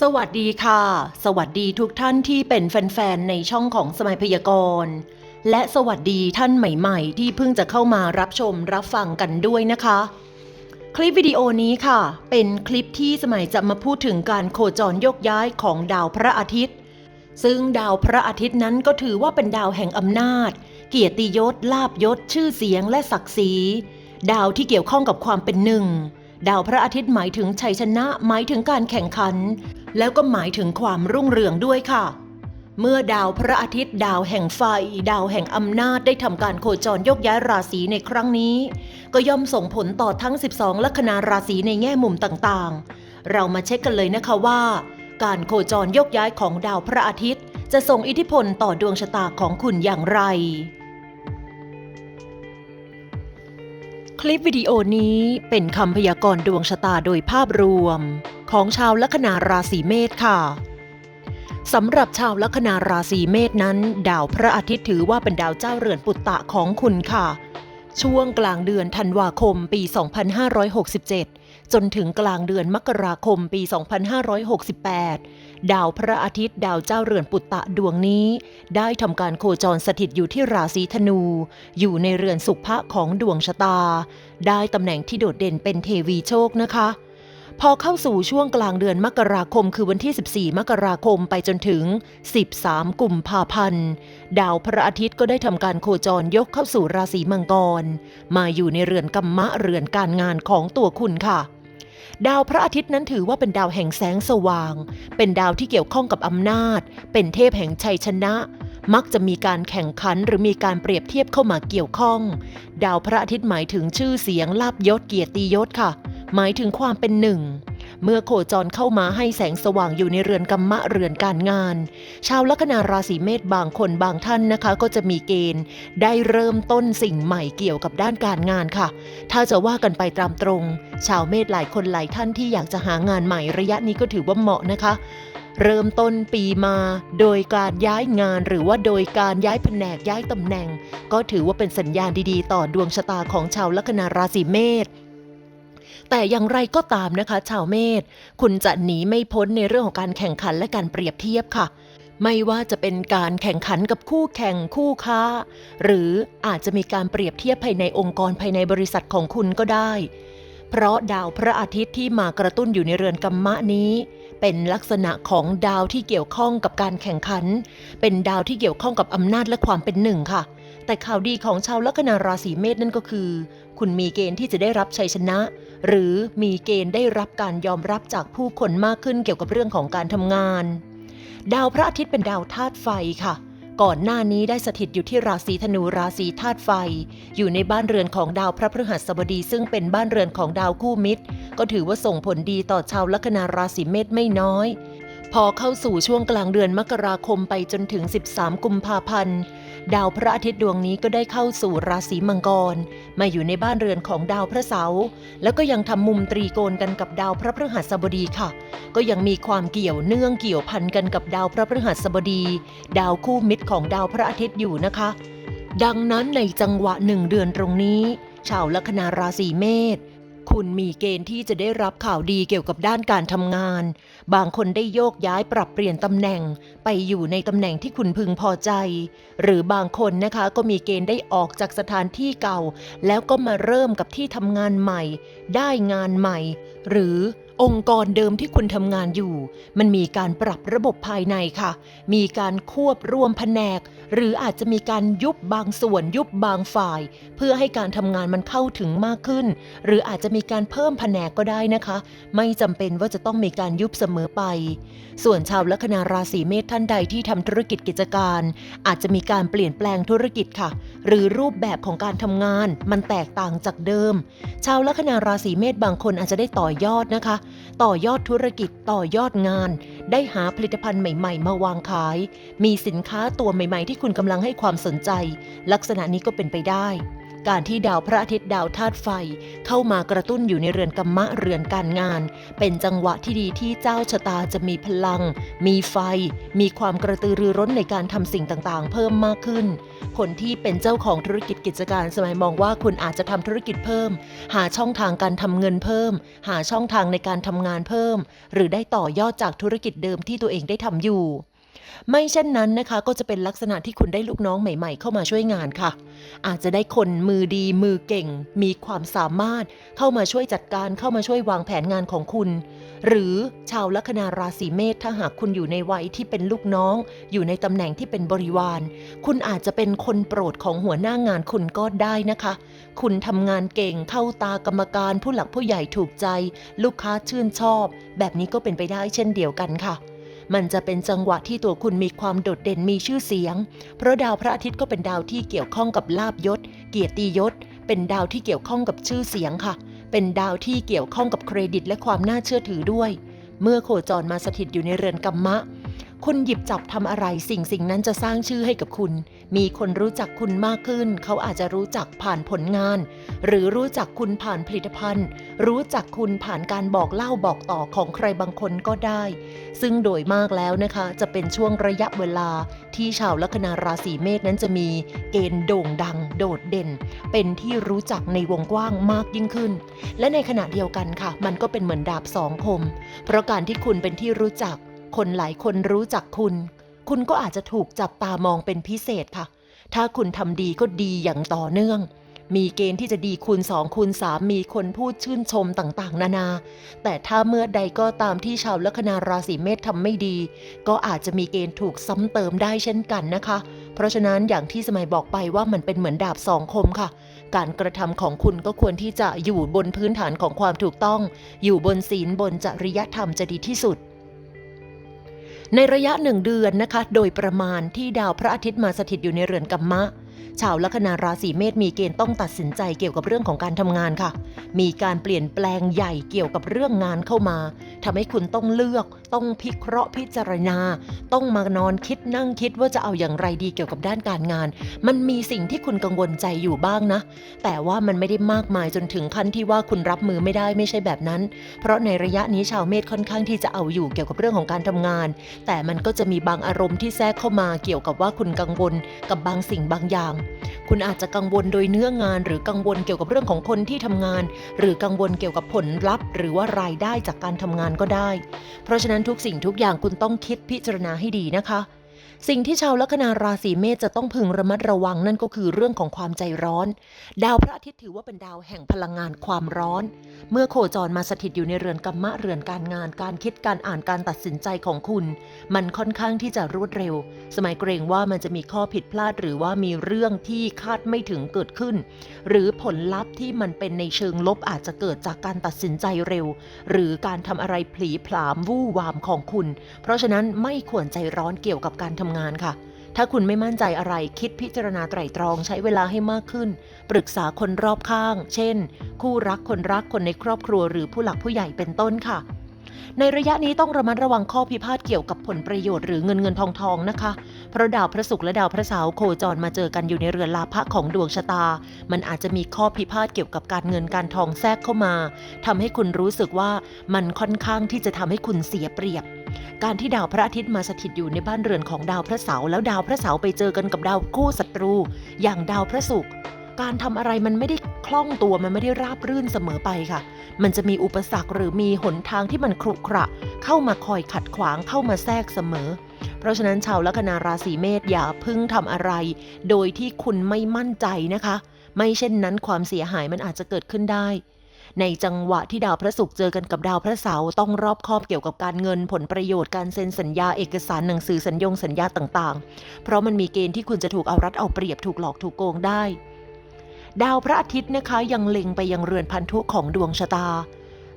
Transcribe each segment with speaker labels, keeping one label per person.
Speaker 1: สวัสดีค่ะ สวัสดีทุกท่านที่เป็นแฟนๆ ในช่องของสมัยพยากรณ์ และสวัสดีท่านใหม่ๆ ที่เพิ่งจะเข้ามารับชมรับฟังกันด้วยนะคะ คลิปวิดีโอนี้ค่ะ เป็นคลิปที่สมัยจะมาพูดถึงการโคจรโยกย้ายของดาวพระอาทิตย์ ซึ่งดาวพระอาทิตย์นั้นก็ถือว่าเป็นดาวแห่งอำนาจ เกียรติยศลาบยศ ชื่อเสียงและศักดิ์ศรี ดาวที่เกี่ยวข้องกับความเป็นหนึ่ง ดาวพระอาทิตย์หมายถึงชัยชนะหมายถึงการแข่งขัน แล้วก็หมายถึงความรุ่งเรืองด้วยค่ะ เมื่อดาวพระอาทิตย์ดาวแห่งไฟ ดาวแห่งอำนาจได้ทำการโคจรยกย้ายราศีในครั้งนี้ ก็ย่อมส่งผลต่อทั้ง 12 ลัคนาราศีในแง่มุมต่างๆ เรามาเช็คกันเลยนะคะว่า การโคจรยกย้ายของดาวพระอาทิตย์ จะส่งอิทธิพลต่อดวงชะตาของคุณอย่างไร ลิปวิดีโอนี้เป็นคำพยากรณ์ดวงชะตาโดยภาพรวม ของชาวลัคนาราศีเมษค่ะสำหรับชาวลัคนาราศีเมษนั้น ดาวพระอาทิตย์ถือว่าเป็นดาวเจ้าเรือนปุตตะของคุณค่ะ ช่วงกลางเดือนธันวาคมปี 2567 จนถึงกลางเดือนมกราคมปี 2568 ดาวพระอาทิตย์ดาวเจ้าเรือนปุตตะดวงนี้ ได้ทำการโคจรสถิตอยู่ที่ราศีธนู อยู่ในเรือนสุภะของดวงชะตา ได้ตำแหน่งที่โดดเด่นเป็นเทวีโชคนะคะ พอเข้าสู่ช่วงกลางเดือนมกราคมคือวันที่ 14 มกราคมไปจนถึง 13 กุมภาพันธ์ ดาวพระอาทิตย์ก็ได้ทำการโคจรยกเข้าสู่ราศีมังกร มาอยู่ในเรือนกัมมะเรือนการงานของตัวคุณค่ะ ดาวพระอาทิตย์นั้นถือว่าเป็นดาวแห่งแสงสว่าง เป็นดาวที่เกี่ยวข้องกับอำนาจ เป็นเทพแห่งชัยชนะ มักจะมีการแข่งขันหรือมีการเปรียบเทียบเข้ามาเกี่ยวข้อง ดาวพระอาทิตย์หมายถึงชื่อเสียงลาบยศเกียรติยศค่ะ หมายถึงความเป็นหนึ่ง เมื่อโคจรเข้ามาให้แสงสว่างอยู่ในเรือนกัมมะเรือนการงาน ชาวลัคนาราศีเมษบางคนบางท่านนะคะ ก็จะมีเกณฑ์ ได้เริ่มต้นสิ่งใหม่เกี่ยวกับด้านการงานค่ะ ถ้าจะว่ากันไปตามตรง ชาวเมษหลายคนหลายท่านที่อยากจะหางานใหม่ระยะนี้ก็ถือว่าเหมาะนะคะเริ่มต้นปีมาโดยการย้ายงานหรือว่าโดยการย้ายแผนกย้ายตำแหน่ง ก็ถือว่าเป็นสัญญาณดีๆ ต่อดวงชะตาของชาวลัคนาราศีเมษ แต่อย่างไรก็ตามนะคะ ชาวเมษคุณจะหนีไม่พ้นในเรื่องของการแข่งขันและการเปรียบเทียบค่ะ ไม่ว่าจะเป็นการแข่งขันกับคู่แข่งคู่ค้า หรืออาจจะมีการเปรียบเทียบภายในองค์กรภายในบริษัทของคุณก็ได้ เพราะดาวพระอาทิตย์ที่มากระตุ้นอยู่ในเรือนกัมมะนี้ เป็นลักษณะของดาวที่เกี่ยวข้องกับการแข่งขัน เป็นดาวที่เกี่ยวข้องกับอำนาจและความเป็นหนึ่งค่ะแต่ข่าวดีของชาวลัคนาราศีเมษนั่นก็คือ คุณมีเกณฑ์ที่จะได้รับชัยชนะ หรือมีเกณฑ์ได้รับการยอมรับจากผู้คนมากขึ้นเกี่ยวกับเรื่องของการทำงาน ดาวพระอาทิตย์เป็นดาวธาตุไฟค่ะ ก่อนหน้านี้ได้สถิตอยู่ที่ราศีธนูราศีธาตุไฟ อยู่ในบ้านเรือนของดาวพระพฤหัสบดี ซึ่งเป็นบ้านเรือนของดาวคู่มิตร ก็ถือว่าส่งผลดีต่อชาวลัคนาราศีเมษไม่น้อยพอเข้าสู่ช่วงกลางเดือนมกราคมไปจนถึง 13 กุมภาพันธ์ ดาวพระอาทิตย์ดวงนี้ก็ได้เข้าสู่ราศีมังกร มาอยู่ในบ้านเรือนของดาวพระเสาร์แล้วก็ยังทำมุมตรีโกณกันกับดาวพระพฤหัสบดีค่ะ ก็ยังมีความเกี่ยวเนื่องเกี่ยวพันกันกับดาวพระพฤหัสบดี ดาวคู่มิตรของดาวพระอาทิตย์อยู่นะคะ ดังนั้นในจังหวะหนึ่งเดือนตรงนี้ ชาวลัคนาราศีเมษ คุณมีเกณฑ์ที่จะได้รับข่าวดีเกี่ยวกับด้านการทำงาน บางคนได้โยกย้ายปรับเปลี่ยนตำแหน่ง ไปอยู่ในตำแหน่งที่คุณพึงพอใจ หรือบางคนนะคะก็มีเกณฑ์ได้ออกจากสถานที่เก่า แล้วก็มาเริ่มกับที่ทำงานใหม่ ได้งานใหม่ หรือ องค์กรเดิมที่คุณทำงานอยู่ มันมีการปรับระบบภายในค่ะ มีการควบรวมแผนก หรืออาจจะมีการยุบบางส่วนยุบบางฝ่าย เพื่อให้การทำงานมันเข้าถึงมากขึ้น หรืออาจจะมีการเพิ่มแผนกก็ได้นะคะ ไม่จำเป็นว่าจะต้องมีการยุบเสมอไป ส่วนชาวลัคนาราศีเมษท่านใดที่ทำธุรกิจกิจการ อาจจะมีการเปลี่ยนแปลงธุรกิจค่ะ หรือรูปแบบของการทำงาน มันแตกต่างจากเดิม ชาวลัคนาราศีเมษบางคนอาจจะได้ต่อยอดนะคะต่อยอดธุรกิจต่อยอดงาน ได้หาผลิตภัณฑ์ใหม่ ๆ มาวางขาย มีสินค้าตัวใหม่ ๆ ที่คุณกำลังให้ความสนใจ ลักษณะนี้ก็เป็นไปได้ การที่ดาวพระอาทิตย์ดาวธาตุไฟ เข้ามากระตุ้นอยู่ในเรือนกัมมะเรือนการงาน เป็นจังหวะที่ดีที่เจ้าชะตาจะมีพลัง มีไฟ มีความกระตือรือร้นในการทำสิ่งต่างๆ เพิ่มมากขึ้น คนที่เป็นเจ้าของธุรกิจกิจการสมัยมองว่าคุณอาจจะทำธุรกิจเพิ่ม หาช่องทางการทำเงินเพิ่ม หาช่องทางในการทำงานเพิ่ม หรือได้ต่อยอดจากธุรกิจเดิมที่ตัวเองได้ทำอยู่ ไม่เช่นนั้นนะคะ ก็จะเป็นลักษณะที่คุณได้ลูกน้องใหม่ ๆ เข้ามาช่วยงานค่ะ อาจจะได้คนมือดีมือเก่ง มีความสามารถ เข้ามาช่วยจัดการเข้ามาช่วยวางแผนงานของคุณ หรือชาวลัคนาราศีเมษถ้าหากคุณอยู่ในวัยที่เป็นลูกน้อง อยู่ในตำแหน่งที่เป็นบริวาร คุณอาจจะเป็นคนโปรดของหัวหน้างานคุณก็ได้นะคะ คุณทำงานเก่งเข้าตากรรมการผู้หลักผู้ใหญ่ถูกใจ ลูกค้าชื่นชอบ แบบนี้ก็เป็นไปได้เช่นเดียวกันค่ะ มันจะเป็นจังหวะที่ตัวคุณมีความโดดเด่นมีชื่อเสียง เพราะดาวพระอาทิตย์ก็เป็นดาวที่เกี่ยวข้องกับลาบยศ เกียรติยศ เป็นดาวที่เกี่ยวข้องกับชื่อเสียงค่ะ เป็นดาวที่เกี่ยวข้องกับเครดิตและความน่าเชื่อถือด้วย เมื่อโคจรมาสถิตอยู่ในเรือนกัมมะ คุณหยิบจับทำอะไรสิ่งสิ่งนั้นจะสร้างชื่อให้กับคุณ มีคนรู้จักคุณมากขึ้น เขาอาจจะรู้จักผ่านผลงาน หรือรู้จักคุณผ่านผลิตภัณฑ์ รู้จักคุณผ่านการบอกเล่าบอกต่อของใครบางคนก็ได้ ซึ่งโดยมากแล้วนะคะ จะเป็นช่วงระยะเวลาที่ชาวลัคนาราศีเมษนั้นจะมีเกณฑ์โด่งดัง โดดเด่น เป็นที่รู้จักในวงกว้างมากยิ่งขึ้น และในขณะเดียวกันค่ะ มันก็เป็นเหมือนดาบสองคม เพราะการที่คุณเป็นที่รู้จักคนหลายคนรู้จักคุณ คุณก็อาจจะถูกจับตามองเป็นพิเศษค่ะ ถ้าคุณทำดีก็ดีอย่างต่อเนื่อง มีเกณฑ์ที่จะดีคูณ2คูณ3มีคนพูดชื่นชมต่างๆ นานา แต่ถ้าเมื่อใดก็ตามที่ชาวลัคนาราศีเมษทำไม่ดี ก็อาจจะมีเกณฑ์ถูกซ้ำเติมได้เช่นกันนะคะ เพราะฉะนั้นอย่างที่สมัยบอกไปว่ามันเป็นเหมือนดาบสองคมค่ะ การกระทำของคุณก็ควรที่จะอยู่บนพื้นฐานของความถูกต้อง อยู่บนศีลบนจริยธรรมจะดีที่สุด ในระยะหนึ่งเดือนนะคะ โดยประมาณที่ดาวพระอาทิตย์มาสถิตอยู่ในเรือนกัมมะ ชาวลัคนาราศีเมษมีเกณฑ์ต้องตัดสินใจเกี่ยวกับเรื่องของการทำงานค่ะ มีการเปลี่ยนแปลงใหญ่เกี่ยวกับเรื่องงานเข้ามาทำให้คุณต้องเลือก ต้องพิเคราะห์พิจารณา ต้องมานอนคิดนั่งคิดว่าจะเอาอย่างไรดีเกี่ยวกับด้านการงาน มันมีสิ่งที่คุณกังวลใจอยู่บ้างนะ แต่ว่ามันไม่ได้มากมายจนถึงขั้นที่ว่าคุณรับมือไม่ได้ไม่ใช่แบบนั้น เพราะในระยะนี้ชาวเมษค่อนข้างที่จะเอาอยู่เกี่ยวกับเรื่องของการทำงาน แต่มันก็จะมีบางอารมณ์ที่แทรกเข้ามาเกี่ยวกับว่าคุณกังวลกับบางสิ่งบางอย่างคุณอาจจะกังวลโดยเนื้องาน หรือกังวลเกี่ยวกับเรื่องของคนที่ทำงาน หรือกังวลเกี่ยวกับผลลัพธ์ หรือว่ารายได้จากการทำงานก็ได้ เพราะฉะนั้นทุกสิ่งทุกอย่างคุณต้องคิดพิจารณาให้ดีนะคะ สิ่งที่ชาวลัคนาราศีเมษจะต้องพึงระมัดระวังนั่นก็คือเรื่องของความใจร้อน ดาวพระอาทิตย์ถือว่าเป็นดาวแห่งพลังงานความร้อน เมื่อโคจรมาสถิตอยู่ในเรือนกัมมะเรือนการงานการคิดการอ่านการตัดสินใจของคุณ มันค่อนข้างที่จะรวดเร็ว สมัยเกรงว่ามันจะมีข้อผิดพลาด หรือว่ามีเรื่องที่คาดไม่ถึงเกิดขึ้น หรือผลลัพธ์ที่มันเป็นในเชิงลบอาจจะเกิดจากการตัดสินใจเร็ว หรือการทำอะไรผลีผลามวู่วามของคุณ เพราะฉะนั้นไม่ควรใจร้อนเกี่ยวกับการทำงานค่ะ ถ้าคุณไม่มั่นใจอะไรคิดพิจารณาไตร่ตรองใช้เวลาให้มากขึ้น ปรึกษาคนรอบข้าง เช่น คู่รักคนรักคนในครอบครัวหรือผู้หลักผู้ใหญ่เป็นต้นค่ะ ในระยะนี้ต้องระมัดระวังข้อพิพาทเกี่ยวกับผลประโยชน์หรือเงินเงินทองทองนะคะ เพราะดาวพระศุกร์และดาวพระเสาร์โคจรมาเจอกันอยู่ในเรือนลาภะของดวงชะตา มันอาจจะมีข้อพิพาทเกี่ยวกับการเงินการทองแทรกเข้ามาทำให้คุณรู้สึกว่ามันค่อนข้างที่จะทำให้คุณเสียเปรียบ การที่ดาวพระอาทิตย์มาสถิตอยู่ในบ้านเรือนของดาวพระเสาร์แล้วดาวพระเสาร์ไปเจอกันกับดาวคู่ศัตรู อย่างดาวพระศุกร์การทำอะไรมันไม่ได้คล่องตัวมันไม่ได้ราบรื่นเสมอไปค่ะ มันจะมีอุปสรรคหรือมีหนทางที่มันครุขระ เข้ามาคอยขัดขวางเข้ามาแทรกเสมอ เพราะฉะนั้นชาวลัคนาราศีเมษอย่าพึ่งทำอะไร โดยที่คุณไม่มั่นใจนะคะ ไม่เช่นนั้นความเสียหายมันอาจจะเกิดขึ้นได้ ในจังหวะที่ดาวพระศุกร์เจอกันกับดาวพระเสาร์ต้องรอบคอบเกี่ยวกับการเงินผลประโยชน์การเซ็นสัญญาเอกสารหนังสือสัญญงสัญญาต่างๆ เพราะมันมีเกณฑ์ที่คุณจะถูกเอารัดเอาเปรียบถูกหลอกถูกโกงได้ ดาวพระอาทิตย์นะคะยังเล็งไปยังเรือนพันธุของดวงชะตา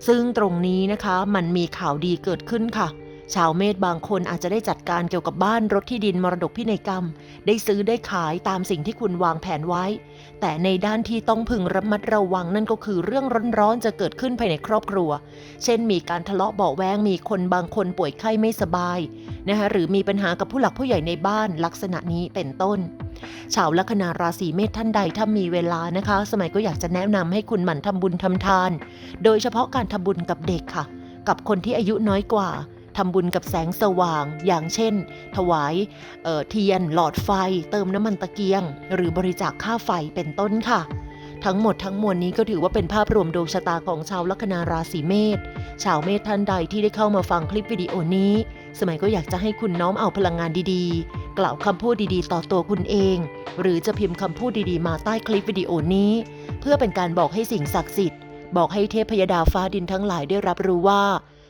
Speaker 1: ซึ่งตรงนี้นะคะมันมีข่าวดีเกิดขึ้นค่ะ ชาวเมษบางคนอาจจะได้จัดการเกี่ยวกับบ้านรถที่ดินมรดกพินัยกรรม ได้ซื้อได้ขายตามสิ่งที่คุณวางแผนไว้ แต่ในด้านที่ต้องพึงระมัดระวังนั่นก็คือเรื่องร้อนๆจะเกิดขึ้นภายในครอบครัว เช่น มีการทะเลาะเบาแวงมีคนบางคนป่วยไข้ไม่สบายนะคะหรือมีปัญหากับผู้หลักผู้ใหญ่ในบ้านลักษณะนี้เป็นต้น ชาวลัคนาราศีเมษท่านใดถ้ามีเวลานะคะ สมัยก็อยากจะแนะนำให้คุณหมั่นทำบุญทำทาน โดยเฉพาะการทำบุญกับเด็กค่ะ กับคนที่อายุน้อยกว่า ทำบุญกับแสงสว่าง อย่างเช่น ถวายเเทียน หลอดไฟ เติมน้ำมันตะเกียง หรือบริจาคค่าไฟเป็นต้นค่ะทั้งหมดทั้งมวลนี้ก็ถือว่าเป็นภาพรวมดวงชะตาของชาวลัคนาราศีเมษ ชาวเมษท่านใดที่ได้เข้ามาฟังคลิปวิดีโอนี้ สมัยก็อยากจะให้คุณน้อมเอาพลังงานดีๆ กล่าวคำพูดดีๆ ต่อตัวคุณเอง หรือจะพิมพ์คำพูดดีๆ มาใต้คลิปวิดีโอนี้ เพื่อเป็นการบอกให้สิ่งศักดิ์สิทธิ์ บอกให้เทพยดาฟ้าดินทั้งหลายได้รับรู้ว่า